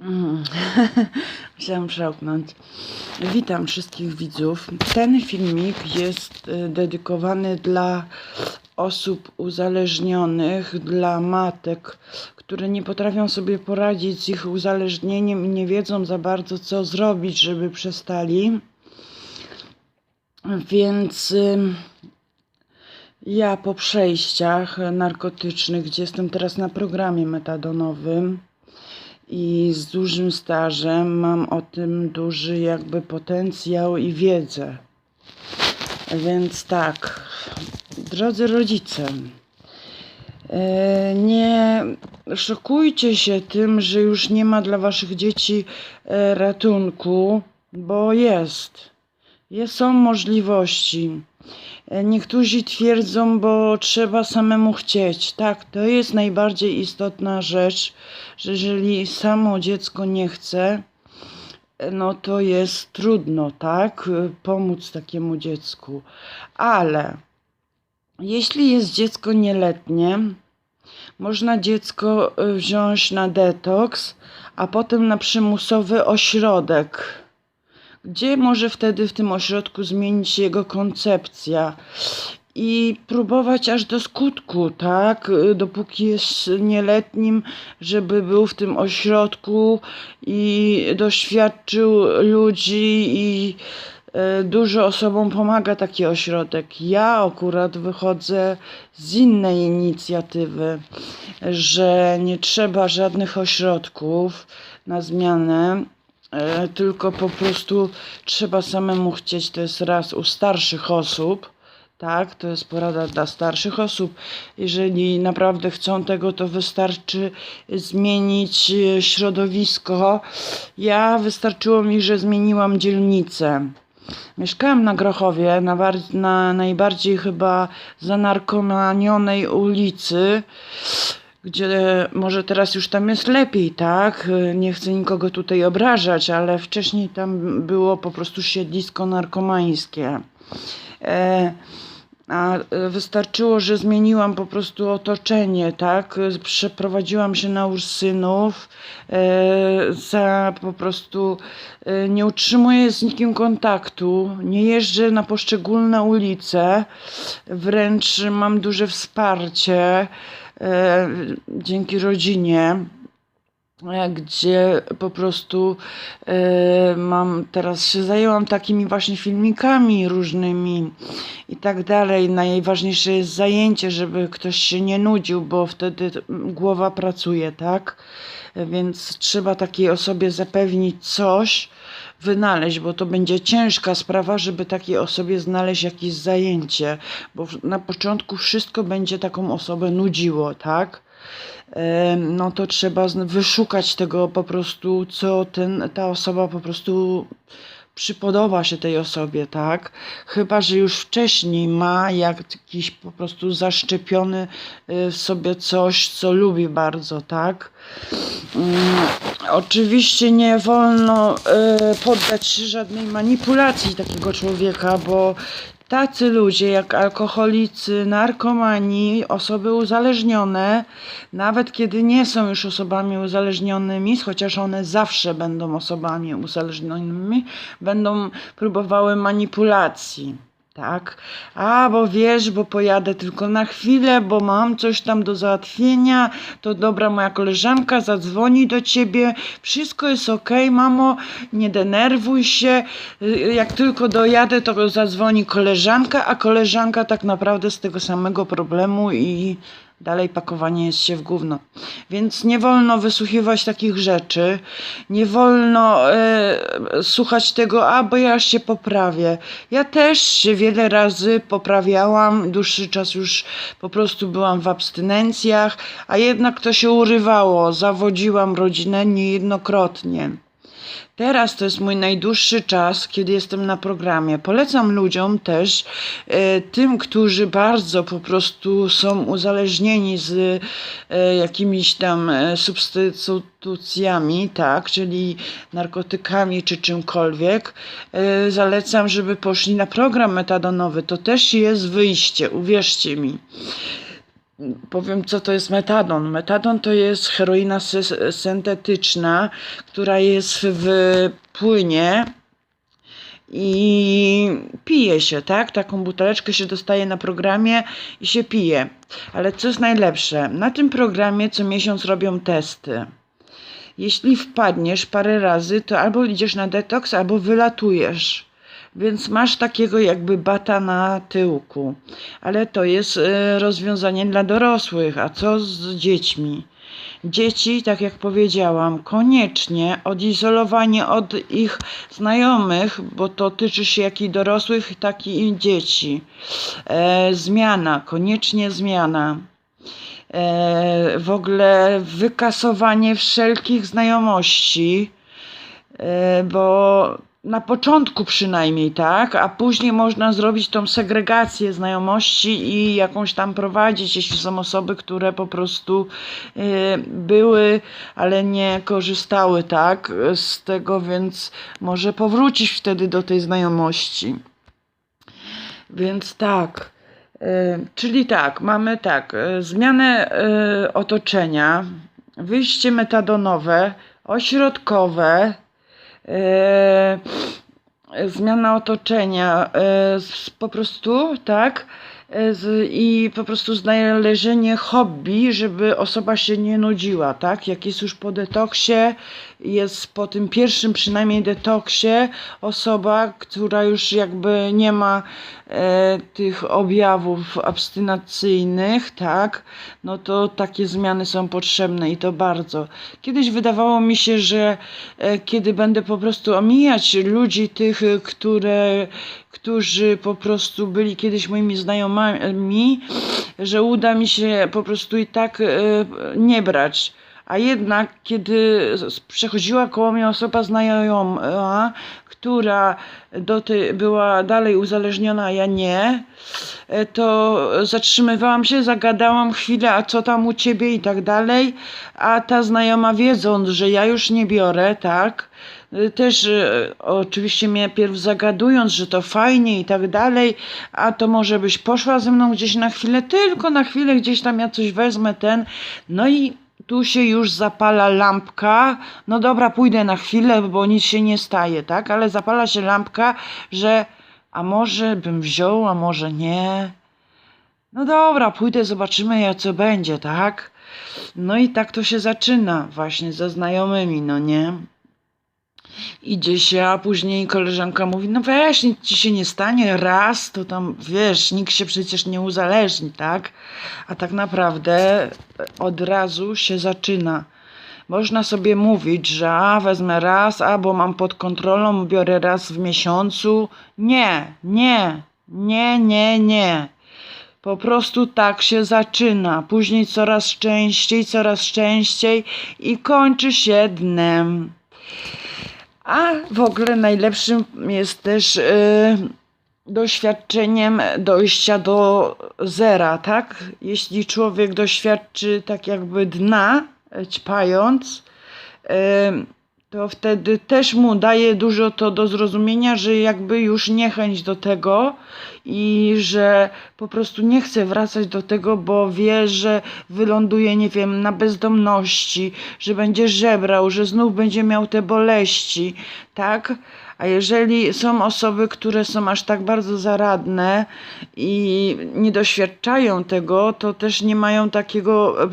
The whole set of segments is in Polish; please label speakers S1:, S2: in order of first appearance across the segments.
S1: Mm. Musiałam przełknąć. Witam wszystkich widzów. Ten filmik jest y, dedykowany dla osób uzależnionych, dla matek, które nie potrafią sobie poradzić z ich uzależnieniem i nie wiedzą za bardzo, co zrobić, żeby przestali. Więc ym, ja po przejściach narkotycznych, gdzie jestem teraz na programie metadonowym, i z dużym stażem mam o tym duży jakby potencjał i wiedzę. Więc tak, drodzy rodzice, e, nie szokujcie się tym, że już nie ma dla waszych dzieci e, ratunku, bo jest. Jest, są możliwości. E, Niektórzy twierdzą, bo trzeba samemu chcieć. Tak, to jest najbardziej istotna rzecz, że jeżeli samo dziecko nie chce, e, no to jest trudno, tak, e, pomóc takiemu dziecku. Ale jeśli jest dziecko nieletnie, można dziecko wziąć na detoks, a potem na przymusowy ośrodek gdzie może wtedy w tym ośrodku zmienić się jego koncepcja? I próbować aż do skutku, tak, dopóki jest nieletnim, żeby był w tym ośrodku i doświadczył ludzi i e, dużo osobom pomaga taki ośrodek. Ja akurat wychodzę z innej inicjatywy, że nie trzeba żadnych ośrodków na zmianę, E, tylko po prostu trzeba samemu chcieć. To jest raz u starszych osób. Tak, to jest porada dla starszych osób. Jeżeli naprawdę chcą tego, to wystarczy zmienić e, środowisko. Ja wystarczyło mi, że zmieniłam dzielnicę. Mieszkałam na Grochowie, na, na najbardziej chyba zanarkomanionej ulicy gdzie może teraz już tam jest lepiej, tak? Nie chcę nikogo tutaj obrażać, ale wcześniej tam było po prostu siedlisko narkomańskie. E, a e, wystarczyło, że zmieniłam po prostu otoczenie, tak? Przeprowadziłam się na Ursynów, e, za po prostu e, nie utrzymuję z nikim kontaktu, nie jeżdżę na poszczególne ulice, wręcz mam duże wsparcie e, dzięki rodzinie, e, gdzie po prostu e, mam teraz się zajęłam takimi właśnie filmikami różnymi i tak dalej. Najważniejsze jest zajęcie, żeby ktoś się nie nudził, bo wtedy głowa pracuje, tak? Więc trzeba takiej osobie zapewnić coś, wynaleźć, bo to będzie ciężka sprawa, żeby takiej osobie znaleźć jakieś zajęcie, bo na początku wszystko będzie taką osobę nudziło, tak? No to trzeba wyszukać tego po prostu, co ten, ta osoba po prostu przypodoba się tej osobie, tak? Chyba, że już wcześniej ma jakiś po prostu zaszczepiony y, w sobie coś, co lubi bardzo, tak? Mm, Oczywiście nie wolno y, poddać się żadnej manipulacji takiego człowieka, bo tacy ludzie jak alkoholicy, narkomani, osoby uzależnione, nawet kiedy nie są już osobami uzależnionymi, chociaż one zawsze będą osobami uzależnionymi, będą próbowały manipulacji. Tak, a bo wiesz, bo pojadę tylko na chwilę, bo mam coś tam do załatwienia, to dobra, moja koleżanka zadzwoni do ciebie, wszystko jest okej, mamo, nie denerwuj się, Y, jak tylko dojadę, to zadzwoni koleżanka, a koleżanka tak naprawdę z tego samego problemu i dalej pakowanie jest się w gówno. Więc nie wolno wysłuchiwać takich rzeczy, nie wolno e, słuchać tego, a bo ja się poprawię. Ja też się wiele razy poprawiałam, dłuższy czas już po prostu byłam w abstynencjach, a jednak to się urywało, zawodziłam rodzinę niejednokrotnie. Teraz to jest mój najdłuższy czas, kiedy jestem na programie. Polecam ludziom też, e, tym, którzy bardzo po prostu są uzależnieni z e, jakimiś tam e, substytucjami, tak, czyli narkotykami czy czymkolwiek, zalecam, żeby poszli na program metadonowy. To też jest wyjście, uwierzcie mi. Powiem, co to jest metadon. Metadon to jest heroina sy- syntetyczna, która jest w płynie i pije się, tak? Taką buteleczkę się dostaje na programie i się pije. Ale co jest najlepsze? Na tym programie co miesiąc robią testy. Jeśli wpadniesz parę razy, to albo idziesz na detoks, albo wylatujesz. Więc masz takiego jakby bata na tyłku. Ale to jest e, rozwiązanie dla dorosłych. A co z dziećmi? Dzieci, tak jak powiedziałam, koniecznie odizolowanie od ich znajomych, bo to tyczy się jak i dorosłych, tak i dzieci. E, zmiana, koniecznie zmiana. E, w ogóle wykasowanie wszelkich znajomości, e, bo na początku przynajmniej, tak, a później można zrobić tą segregację znajomości i jakąś tam prowadzić, jeśli są osoby, które po prostu e, były, ale nie korzystały, tak, z tego, więc może powrócić wtedy do tej znajomości. Więc tak. E, Czyli tak, mamy tak, e, zmianę e, otoczenia, wyjście metadonowe, ośrodkowe, zmiana otoczenia, e, po prostu, tak, e, z, i po prostu znalezienie hobby, żeby osoba się nie nudziła, tak, jak jest już po detoksie, jest po tym pierwszym przynajmniej detoksie osoba, która już jakby nie ma e, tych objawów abstynacyjnych, tak, no to takie zmiany są potrzebne i to bardzo. Kiedyś wydawało mi się, że e, kiedy będę po prostu omijać ludzi tych, które, którzy po prostu byli kiedyś moimi znajomymi, że uda mi się po prostu i tak e, nie brać. A jednak, kiedy przechodziła koło mnie osoba znajoma, która do tej była dalej uzależniona, a ja nie, e, to zatrzymywałam się, zagadałam chwilę, a co tam u ciebie i tak dalej, a ta znajoma wiedząc, że ja już nie biorę, tak, e, też e, oczywiście mnie pierw zagadując, że to fajnie i tak dalej, a to może byś poszła ze mną gdzieś na chwilę, tylko na chwilę gdzieś tam ja coś wezmę, ten, no i tu się już zapala lampka. No dobra, pójdę na chwilę, bo nic się nie staje, tak? Ale zapala się lampka, że a może bym wziął, a może nie. No dobra, pójdę, zobaczymy, jak co będzie, tak? No i tak to się zaczyna właśnie ze znajomymi, no nie? Idzie się, a później koleżanka mówi, no weź, nic ci się nie stanie, raz, to tam, wiesz, nikt się przecież nie uzależni, tak? A tak naprawdę od razu się zaczyna. Można sobie mówić, że a, wezmę raz, albo mam pod kontrolą, biorę raz w miesiącu. Nie, nie, nie, nie, nie. Po prostu tak się zaczyna. Później coraz częściej, coraz częściej i kończy się dnem. A w ogóle najlepszym jest też y, doświadczeniem dojścia do zera, tak? Jeśli człowiek doświadczy tak jakby dna, ćpając, y, to wtedy też mu daje dużo to do zrozumienia, że jakby już niechęć do tego i że po prostu nie chce wracać do tego, bo wie, że wyląduje, nie wiem, na bezdomności, że będzie żebrał, że znów będzie miał te boleści, tak? A jeżeli są osoby, które są aż tak bardzo zaradne i nie doświadczają tego, to też nie mają takiego, e,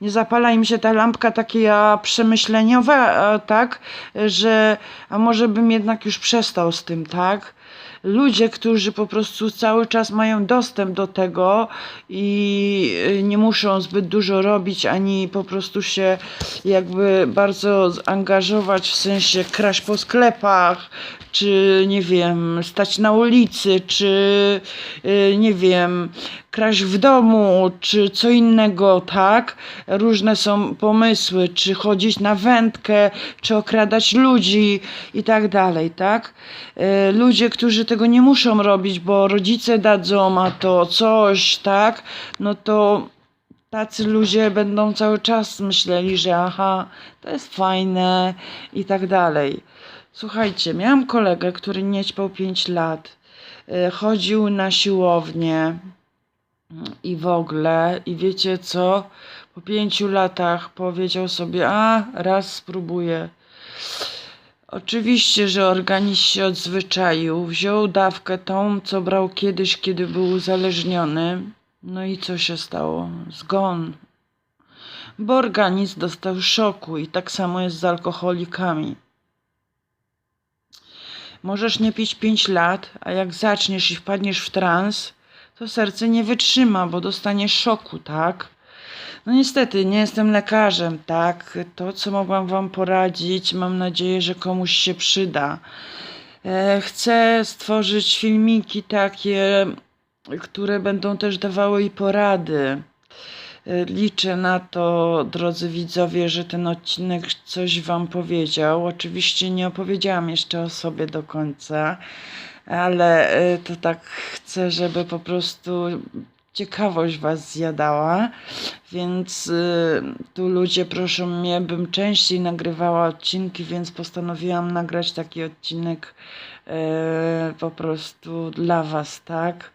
S1: nie zapala im się ta lampka takiego przemyśleniowa, tak, że a może bym jednak już przestał z tym, tak? Ludzie, którzy po prostu cały czas mają dostęp do tego i y, nie muszą zbyt dużo robić, ani po prostu się jakby bardzo zaangażować, w sensie kraść po sklepach, czy nie wiem, stać na ulicy, czy y, nie wiem, kraść w domu, czy co innego, tak? Różne są pomysły, czy chodzić na wędkę, czy okradać ludzi i tak dalej, tak? E, Ludzie, którzy tego nie muszą robić, bo rodzice dadzą, a to coś, tak? No to tacy ludzie będą cały czas myśleli, że aha, to jest fajne i tak dalej. Słuchajcie, miałam kolegę, który nie ćpał 5 lat. E, Chodził na siłownię i w ogóle. I wiecie co? Po pięciu latach powiedział sobie, a raz spróbuję. Oczywiście, że organizm się odzwyczaił, wziął dawkę tą, co brał kiedyś, kiedy był uzależniony. No i co się stało? Zgon. Bo organizm dostał szoku i tak samo jest z alkoholikami. Możesz nie pić 5 lat, a jak zaczniesz i wpadniesz w trans, to serce nie wytrzyma, bo dostanie szoku, tak? No niestety, nie jestem lekarzem, tak? To, co mogłam Wam poradzić, mam nadzieję, że komuś się przyda. E, Chcę stworzyć filmiki takie, które będą też dawały i porady. E, Liczę na to, drodzy widzowie, że ten odcinek coś Wam powiedział. Oczywiście nie opowiedziałam jeszcze o sobie do końca, ale e, to tak chcę, żeby po prostu ciekawość Was zjadała. Więc y, tu ludzie proszą mnie, bym częściej nagrywała odcinki, więc postanowiłam nagrać taki odcinek e, po prostu dla Was, tak?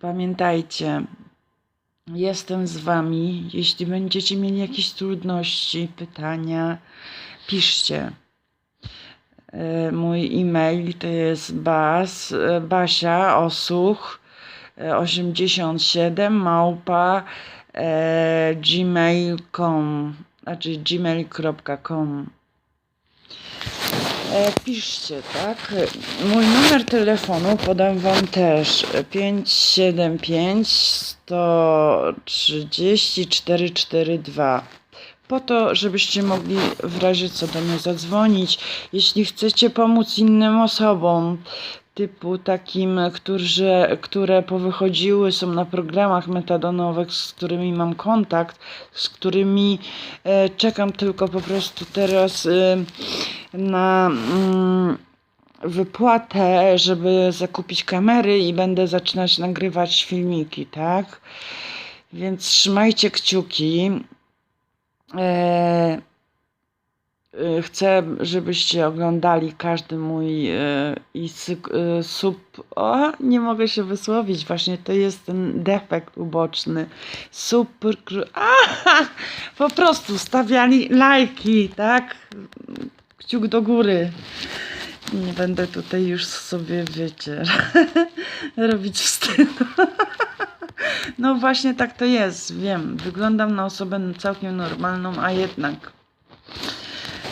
S1: Pamiętajcie, jestem z Wami. Jeśli będziecie mieli jakieś trudności, pytania, piszcie. E, Mój e-mail to jest bas, e, basia osuch e, 87 małpa e, gmail.com znaczy gmail.com E, Piszcie, tak? Mój numer telefonu podam Wam też 575 130 442 po to, żebyście mogli w razie co do mnie zadzwonić. Jeśli chcecie pomóc innym osobom, typu takim, którzy, które powychodziły, są na programach metadonowych, z którymi mam kontakt, z którymi e, czekam tylko po prostu teraz e, na mm, wypłatę, żeby zakupić kamery i będę zaczynać nagrywać filmiki, tak? Więc trzymajcie kciuki. E, Chcę, żebyście oglądali każdy mój e, i e, sub. O, nie mogę się wysłowić, właśnie to jest ten defekt uboczny. Super. Aha! Po prostu stawiali lajki, tak? Kciuk do góry. Nie będę tutaj już sobie, wiecie, robić wstydu. No właśnie tak to jest, wiem. Wyglądam na osobę całkiem normalną, a jednak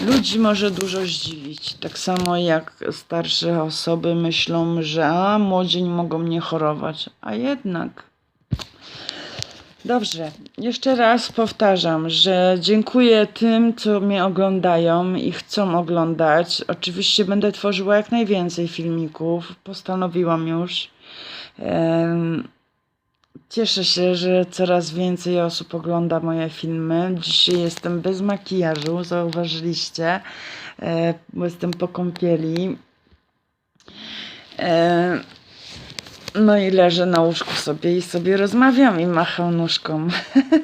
S1: ludzi może dużo zdziwić. Tak samo jak starsze osoby myślą, że a młodzi mogą mnie chorować, a jednak. Dobrze, jeszcze raz powtarzam, że dziękuję tym, co mnie oglądają i chcą oglądać. Oczywiście będę tworzyła jak najwięcej filmików, postanowiłam już. Em, Cieszę się, że coraz więcej osób ogląda moje filmy. Dzisiaj jestem bez makijażu, zauważyliście, e, jestem po kąpieli. E, no i leżę na łóżku sobie i sobie rozmawiam i macham nóżką.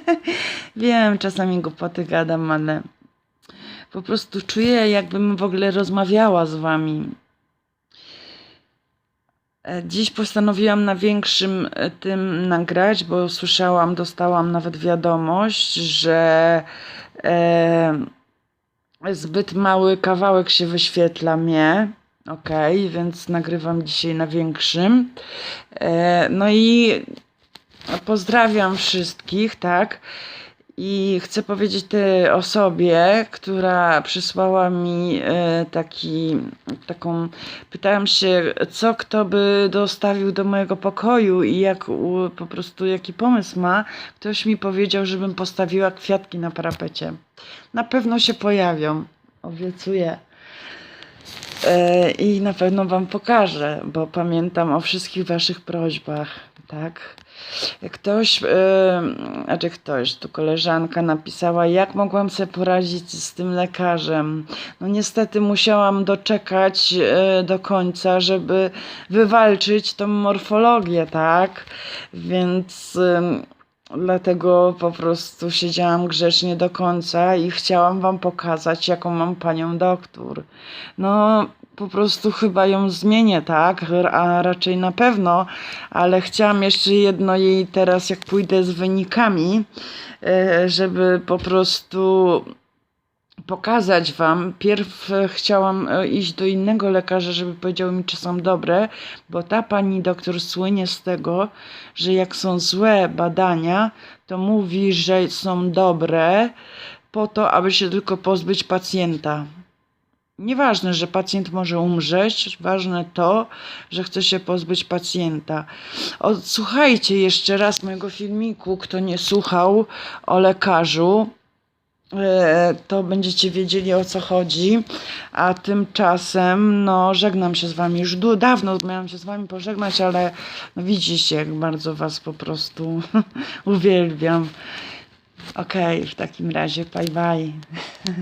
S1: Wiem, czasami głupoty gadam, ale po prostu czuję, jakbym w ogóle rozmawiała z wami. E, Dziś postanowiłam na większym e, tym nagrać, bo słyszałam, dostałam nawet wiadomość, że e, zbyt mały kawałek się wyświetla mnie. Okej, więc nagrywam dzisiaj na większym. E, no i pozdrawiam wszystkich, tak? I chcę powiedzieć tej osobie, która przysłała mi e, taki, taką, pytałam się, co kto by dostawił do mojego pokoju i jak po prostu jaki pomysł ma. Ktoś mi powiedział, żebym postawiła kwiatki na parapecie. Na pewno się pojawią, obiecuję. E, I na pewno Wam pokażę, bo pamiętam o wszystkich Waszych prośbach, tak? Ktoś, e, znaczy ktoś, tu koleżanka napisała, jak mogłam sobie poradzić z tym lekarzem. No niestety musiałam doczekać e, do końca, żeby wywalczyć tą morfologię, tak? Więc em, dlatego po prostu siedziałam grzecznie do końca i chciałam Wam pokazać, jaką mam panią doktor. No, po prostu chyba ją zmienię, tak? A raczej na pewno, ale chciałam jeszcze jedno jej teraz, jak pójdę z wynikami, e, żeby po prostu pokazać Wam. Pierw e, chciałam e, iść do innego lekarza, żeby powiedział mi, czy są dobre, bo ta pani doktor słynie z tego, że jak są złe badania, to mówi, że są dobre po to, aby się tylko pozbyć pacjenta. Nieważne, że pacjent może umrzeć, ważne to, że chce się pozbyć pacjenta. Odsłuchajcie jeszcze raz mojego filmiku, kto nie słuchał o lekarzu to będziecie wiedzieli o co chodzi. A tymczasem, no, żegnam się z wami. Już dawno miałam się z wami pożegnać, ale no, widzicie, jak bardzo was po prostu uwielbiam. Okej, w takim razie, bye bye.